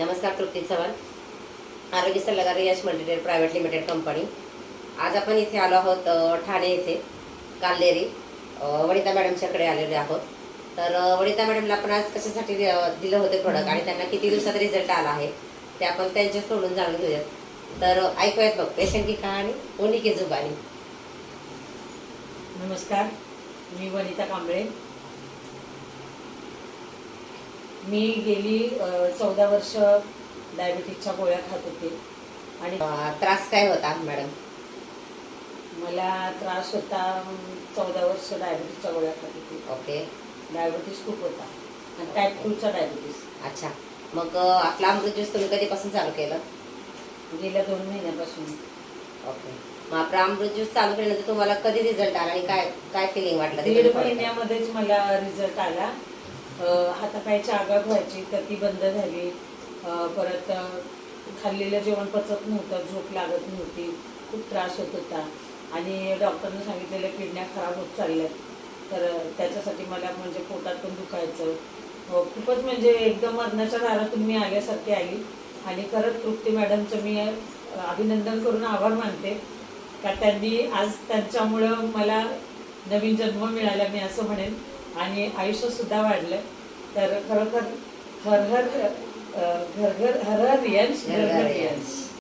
नमस्कार तृप्ती चव्हाण. आरोग्य सल्लागार Yash multitrade private limited company. आज आपण इथे आलो आहोत ठाणे येथे काल्लेरी वनिता मॅडमच्याकडे आलेले आहोत. तर वनिता मॅडमला आपण आज कशासाठी दिलं होते प्रोडक्ट आणि त्यांना किती दिवसात रिझल्ट आला आहे ते आपण त्यांच्या सोडून जाणून घेऊयात. तर ऐकूयात बघ पेशंट की कहाणी उन्ही की जुबानी? नमस्कार मी वनिता कांबळे. मी गेली चौदा वर्ष डायबिटीजच्या गोळ्या खात होते. आणि त्रास काय होता मॅडम? मला त्रास होता चौदा वर्ष डायबिटीजच्या गोळ्या खात होते. ओके. डायबिटीस खूप होता. आणि टाईप टूचा डायबिटीस अच्छा. मग आपला अमृत ज्यूस तुम्ही कधीपासून चालू केलं? गेल्या दोन महिन्यापासून. ओके. मग आपला अमृत ज्यूस चालू केल्यानंतर तुम्हाला कधी रिझल्ट आला आणि काय काय फिलिंग वाटलं? दीड महिन्यामध्येच मला रिझल्ट आला. हातापायाची आगाग व्हायची तर ती बंद झाली. परत खाल्लेलं जेवण पचत नव्हतं झोप लागत नव्हती. खूप त्रास होत होता. आणि डॉक्टरने सांगितलेलं किडन्या खराब होत चालल्यात. तर त्याच्यासाठी मला म्हणजे पोटात पण दुखायचं. खूपच म्हणजे एकदम मरणाच्या दारातून मी आल्यासारखी आली आणि खरंच तृप्ती मॅडमचं मी अभिनंदन करून आभार मानते. का त्यांनी आज त्यांच्यामुळं मला नवीन जन्म मिळाला मी असं म्हणेन. आणि आयुष्य सुद्धा वाढलं तर खरोखर हर हर घर घर हर हर यश घर घर यश